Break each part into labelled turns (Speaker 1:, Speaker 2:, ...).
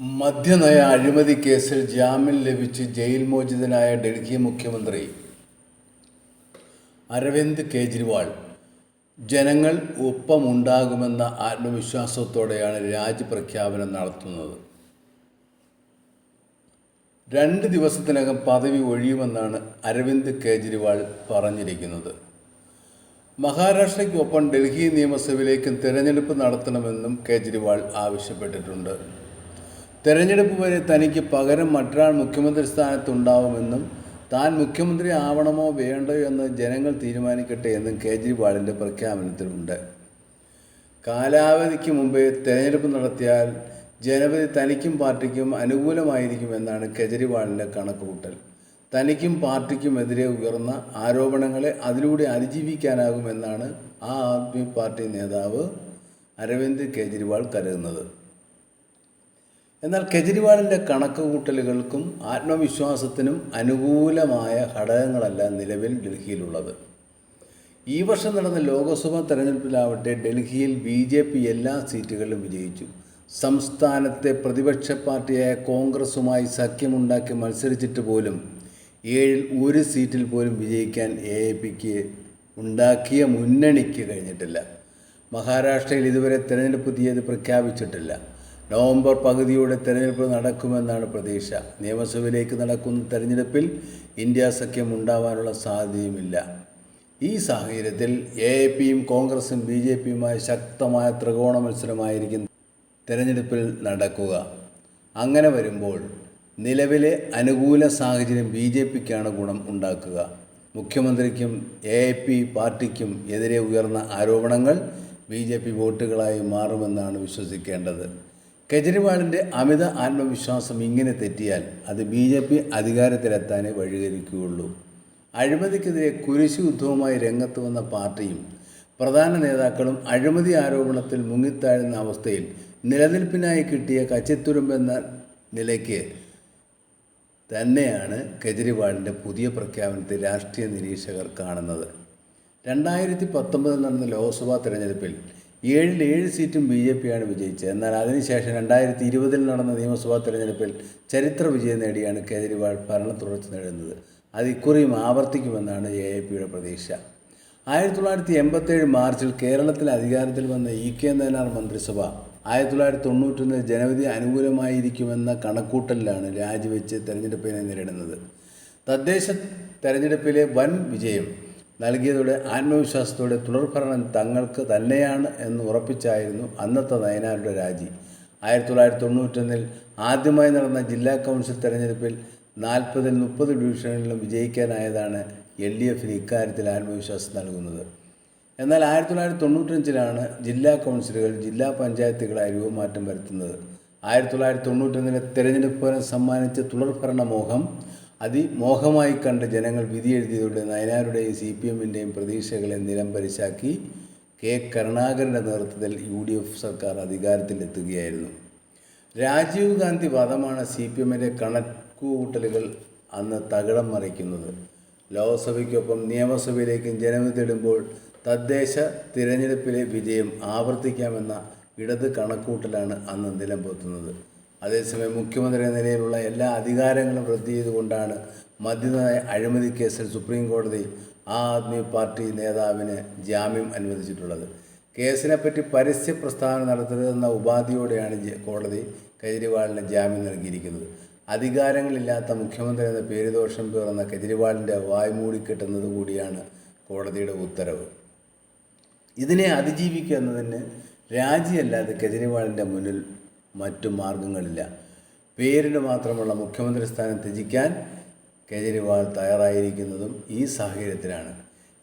Speaker 1: മദ്യനയ അഴിമതി കേസിൽ ജാമ്യം ലഭിച്ച് ജയിൽ മോചിതനായ ഡൽഹി മുഖ്യമന്ത്രി അരവിന്ദ് കെജ്രിവാൾ. ജനങ്ങൾ ഒപ്പമുണ്ടാകുമെന്ന ആത്മവിശ്വാസത്തോടെയാണ് രാജ്യപ്രഖ്യാപനം നടത്തുന്നത്. രണ്ട് ദിവസത്തിനകം പദവി ഒഴിയുമെന്നാണ് അരവിന്ദ് കെജ്രിവാൾ പറഞ്ഞിരിക്കുന്നത്. മഹാരാഷ്ട്രയ്ക്കൊപ്പം ഡൽഹി നിയമസഭയിലേക്കും തിരഞ്ഞെടുപ്പ് നടത്തണമെന്നും കേജ്രിവാൾ ആവശ്യപ്പെട്ടിട്ടുണ്ട്. തെരഞ്ഞെടുപ്പ് വരെ തനിക്ക് പകരം മറ്റൊരാൾ മുഖ്യമന്ത്രി സ്ഥാനത്തുണ്ടാവുമെന്നും താൻ മുഖ്യമന്ത്രി ആവണമോ വേണ്ടയോ എന്ന് ജനങ്ങൾ തീരുമാനിക്കട്ടെ എന്നും കേജ്രിവാളിന്റെ പ്രഖ്യാപനത്തിലുണ്ട്. കാലാവധിക്ക് മുമ്പേ തെരഞ്ഞെടുപ്പ് നടത്തിയാൽ ജനവധി തനിക്കും പാർട്ടിക്കും അനുകൂലമായിരിക്കുമെന്നാണ് കെജ്രിവാളിന്റെ കണക്കുകൂട്ടൽ. തനിക്കും പാർട്ടിക്കുമെതിരെ ഉയർന്ന ആരോപണങ്ങളെ അതിലൂടെ അതിജീവിക്കാനാകുമെന്നാണ് ആ ആദ്മി പാർട്ടി നേതാവ് അരവിന്ദ് കെജ്രിവാൾ കരുതുന്നത്. എന്നാൽ കെജ്രിവാളിന്റെ കണക്കുകൂട്ടലുകൾക്കും ആത്മവിശ്വാസത്തിനും അനുകൂലമായ ഘടകങ്ങളല്ല നിലവിൽ ഡൽഹിയിലുള്ളത്. ഈ വർഷം നടന്ന ലോക്സഭാ തെരഞ്ഞെടുപ്പിലാവട്ടെ ഡൽഹിയിൽ ബി ജെ പി എല്ലാ സീറ്റുകളിലും വിജയിച്ചു. സംസ്ഥാനത്തെ പ്രതിപക്ഷ പാർട്ടിയായ കോൺഗ്രസുമായി സഖ്യമുണ്ടാക്കി മത്സരിച്ചിട്ട് പോലും ഏഴിൽ ഒരു സീറ്റിൽ പോലും വിജയിക്കാൻ എ എ പിക്ക് ഉണ്ടാക്കിയ മുന്നണിക്ക് കഴിഞ്ഞിട്ടില്ല. മഹാരാഷ്ട്രയിൽ ഇതുവരെ തെരഞ്ഞെടുപ്പ് തീയതി പ്രഖ്യാപിച്ചിട്ടില്ല. നവംബർ പകുതിയോടെ തെരഞ്ഞെടുപ്പ് നടക്കുമെന്നാണ് പ്രതീക്ഷ. നിയമസഭയിലേക്ക് നടക്കുന്ന തെരഞ്ഞെടുപ്പിൽ ഇന്ത്യ സഖ്യം ഉണ്ടാവാനുള്ള സാധ്യതയുമില്ല. ഈ സാഹചര്യത്തിൽ എ എ പിയും കോൺഗ്രസും ബി ജെ പിയുമായി ശക്തമായ ത്രികോണ മത്സരമായിരിക്കും തെരഞ്ഞെടുപ്പിൽ നടക്കുക. അങ്ങനെ വരുമ്പോൾ നിലവിലെ അനുകൂല സാഹചര്യം ബി ജെ പിക്കാണ് ഗുണം ഉണ്ടാക്കുക. മുഖ്യമന്ത്രിക്കും എ എ പി പാർട്ടിക്കും എതിരെ ഉയർന്ന ആരോപണങ്ങൾ ബി ജെ പി വോട്ടുകളായി മാറുമെന്നാണ് വിശ്വസിക്കേണ്ടത്. കെജ്രിവാളിന്റെ അമിത ആത്മവിശ്വാസം ഇങ്ങനെ തെറ്റിയാൽ അത് ബി ജെ പി അധികാരത്തിലെത്താനേ വഴികരിക്കുകയുള്ളൂ അഴിമതിക്കെതിരെ കുരിശു യുദ്ധവുമായി രംഗത്ത് വന്ന പാർട്ടിയും പ്രധാന നേതാക്കളും അഴിമതി ആരോപണത്തിൽ മുങ്ങിത്താഴുന്ന അവസ്ഥയിൽ നിലനിൽപ്പിനായി കിട്ടിയ കച്ചിത്തുരുമ്പെന്ന നിലയ്ക്ക് തന്നെയാണ് കെജ്രിവാളിന്റെ പുതിയ പ്രഖ്യാപനത്തെ രാഷ്ട്രീയ നിരീക്ഷകർ കാണുന്നത്. രണ്ടായിരത്തി പത്തൊമ്പതിൽ നടന്ന ലോക്സഭാ തെരഞ്ഞെടുപ്പിൽ ഏഴിൽ ഏഴ് സീറ്റും ബി ജെ പിയാണ് വിജയിച്ചത്. എന്നാൽ അതിനുശേഷം രണ്ടായിരത്തി ഇരുപതിൽ നടന്ന നിയമസഭാ തെരഞ്ഞെടുപ്പിൽ ചരിത്ര വിജയം നേടിയാണ് കേജ്രിവാൾ ഭരണ തുടർച്ച നേടുന്നത്. അത് ഇക്കുറിയും ആവർത്തിക്കുമെന്നാണ് എ എ പിയുടെ പ്രതീക്ഷ. ആയിരത്തി തൊള്ളായിരത്തി എൺപത്തേഴ് മാർച്ചിൽ കേരളത്തിൽ അധികാരത്തിൽ വന്ന ഇ കെ നയനാർ മന്ത്രിസഭ ആയിരത്തി തൊള്ളായിരത്തി തൊണ്ണൂറ്റൊന്ന് ജനവിധി അനുകൂലമായിരിക്കുമെന്ന കണക്കൂട്ടലിലാണ് രാജിവെച്ച് തെരഞ്ഞെടുപ്പിനെ നേരിടുന്നത്. തദ്ദേശ തെരഞ്ഞെടുപ്പിലെ വൻ വിജയം നൽകിയതോടെ ആത്മവിശ്വാസത്തോടെ തുടർഭരണം തങ്ങൾക്ക് തന്നെയാണ് എന്ന് ഉറപ്പിച്ചായിരുന്നു അന്നത്തെ നയനാരുടെ രാജി. ആയിരത്തി തൊള്ളായിരത്തി തൊണ്ണൂറ്റൊന്നിൽ ആദ്യമായി നടന്ന ജില്ലാ കൗൺസിൽ തെരഞ്ഞെടുപ്പിൽ നാൽപ്പതിൽ മുപ്പത് ഡിവിഷനുകളിലും വിജയിക്കാനായതാണ് എൽ ഡി എഫിന് ഇക്കാര്യത്തിൽ ആത്മവിശ്വാസം നൽകുന്നത്. എന്നാൽ ആയിരത്തി തൊള്ളായിരത്തി തൊണ്ണൂറ്റഞ്ചിലാണ് ജില്ലാ കൗൺസിലുകൾ ജില്ലാ പഞ്ചായത്തുകളായി രൂപമാറ്റം വരുത്തുന്നത്. ആയിരത്തി തൊള്ളായിരത്തി തൊണ്ണൂറ്റൊന്നിലെ തെരഞ്ഞെടുപ്പ് ഫലം സമ്മാനിച്ച തുടർഭരണ മോഹം അതിമോഹമായി കണ്ട ജനങ്ങൾ വിധിയെഴുതിയതോടെ നയനാരുടെയും സി പി എമ്മിന്റെയും പ്രതീക്ഷകളെ നിലംപരിശാക്കി കെ കരുണാകരന്റെ നേതൃത്വത്തിൽ യു ഡി എഫ് സർക്കാർ അധികാരത്തിലെത്തുകയായിരുന്നു. രാജീവ് ഗാന്ധി വധമാണ് സി പി എമ്മിന്റെ കണക്കുകൂട്ടലുകൾ അന്ന് തകിടം മറിക്കുന്നത്. ലോക്സഭയ്ക്കൊപ്പം നിയമസഭയിലേക്കും ജനവിധിയിടുമ്പോൾ തദ്ദേശ തിരഞ്ഞെടുപ്പിലെ വിജയം ആവർത്തിക്കാമെന്ന ഇടത് കണക്കൂട്ടലാണ് അന്ന് നിലംപൊത്തുന്നത്. അതേസമയം മുഖ്യമന്ത്രി എന്ന നിലയിലുള്ള എല്ലാ അധികാരങ്ങളും റദ്ദ് ചെയ്തുകൊണ്ടാണ് മദ്യനയ അഴിമതി കേസിൽ സുപ്രീം കോടതി ആ ആദ്മി പാർട്ടി നേതാവിന് ജാമ്യം അനുവദിച്ചിട്ടുള്ളത്. കേസിനെപ്പറ്റി പരസ്യ പ്രസ്താവന നടത്തരുതെന്ന ഉപാധിയോടെയാണ് കോടതി കെജ്രിവാളിന് ജാമ്യം നൽകിയിരിക്കുന്നത്. അധികാരങ്ങളില്ലാത്ത മുഖ്യമന്ത്രി എന്ന പേരുദോഷം പേർന്ന കെജ്രിവാളിന്റെ വായ്മൂടി മൂടിക്കെട്ടുന്നത് കൂടിയാണ് കോടതിയുടെ ഉത്തരവ്. ഇതിനെ അതിജീവിക്കുക എന്നതിന് രാജിയല്ലാതെ കെജ്രിവാളിന്റെ മുന്നിൽ മറ്റു മാർഗങ്ങളില്ല. പേരിന് മാത്രമുള്ള മുഖ്യമന്ത്രി സ്ഥാനം ത്യജിക്കാൻ കെജ്രിവാൾ തയ്യാറായിരിക്കുന്നതും ഈ സാഹചര്യത്തിലാണ്.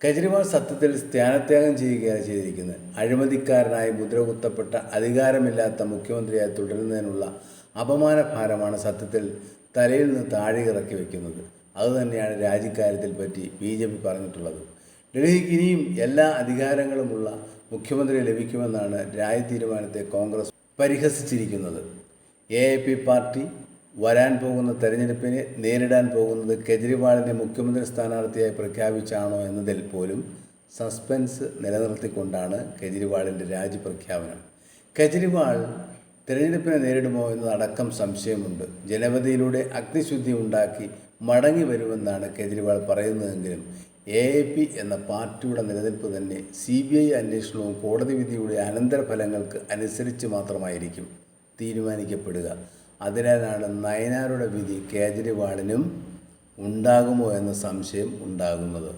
Speaker 1: കെജ്രിവാൾ സത്യത്തിൽ സ്ഥാനത്യാഗം ചെയ്യുകയാണ് ചെയ്തിരിക്കുന്നത്. അഴിമതിക്കാരനായി മുദ്രകുത്തപ്പെട്ട അധികാരമില്ലാത്ത മുഖ്യമന്ത്രിയായി തുടരുന്നതിനുള്ള അപമാനഭാരമാണ് സത്യത്തിൽ തലയിൽ നിന്ന് താഴെ ഇറക്കി വയ്ക്കുന്നത് അതുതന്നെയാണ് രാജിക്കാര്യത്തിൽ പറ്റി ബി ജെ പി പറഞ്ഞിട്ടുള്ളത്. ഡൽഹിക്ക് ഇനിയും എല്ലാ അധികാരങ്ങളുമുള്ള മുഖ്യമന്ത്രിയെ ലഭിക്കുമെന്നാണ് രാജ്യ തീരുമാനത്തെ കോൺഗ്രസ് പരിഹസിച്ചിരിക്കുന്നത്. എ എ പി പാർട്ടി വരാൻ പോകുന്ന തെരഞ്ഞെടുപ്പിനെ നേരിടാൻ പോകുന്നത് കെജ്രിവാളിനെ മുഖ്യമന്ത്രി സ്ഥാനാർത്ഥിയായി പ്രഖ്യാപിച്ചാണോ എന്നതിൽ പോലും സസ്പെൻസ് നിലനിർത്തിക്കൊണ്ടാണ് കെജ്രിവാളിന്റെ രാജി പ്രഖ്യാപനം കെജ്രിവാൾ തിരഞ്ഞെടുപ്പിനെ നേരിടുമോ എന്നതടക്കം സംശയമുണ്ട്. ജനവധിയിലൂടെ അഗ്നിശുദ്ധി ഉണ്ടാക്കി മടങ്ങി വരുമെന്നാണ് കേജ്രിവാൾ പറയുന്നതെങ്കിലും എ എ പി എന്ന പാർട്ടിയുടെ നിലനിൽപ്പ് തന്നെ സി ബി ഐ അന്വേഷണവും കോടതി വിധിയുടെ അനന്തരഫലങ്ങൾക്ക് അനുസരിച്ച് മാത്രമായിരിക്കും തീരുമാനിക്കപ്പെടുക. അതിനാലാണ് നയനാരുടെ വിധി കേജ്രിവാളിനും ഉണ്ടാകുമോ എന്ന സംശയം ഉണ്ടാകുന്നത്.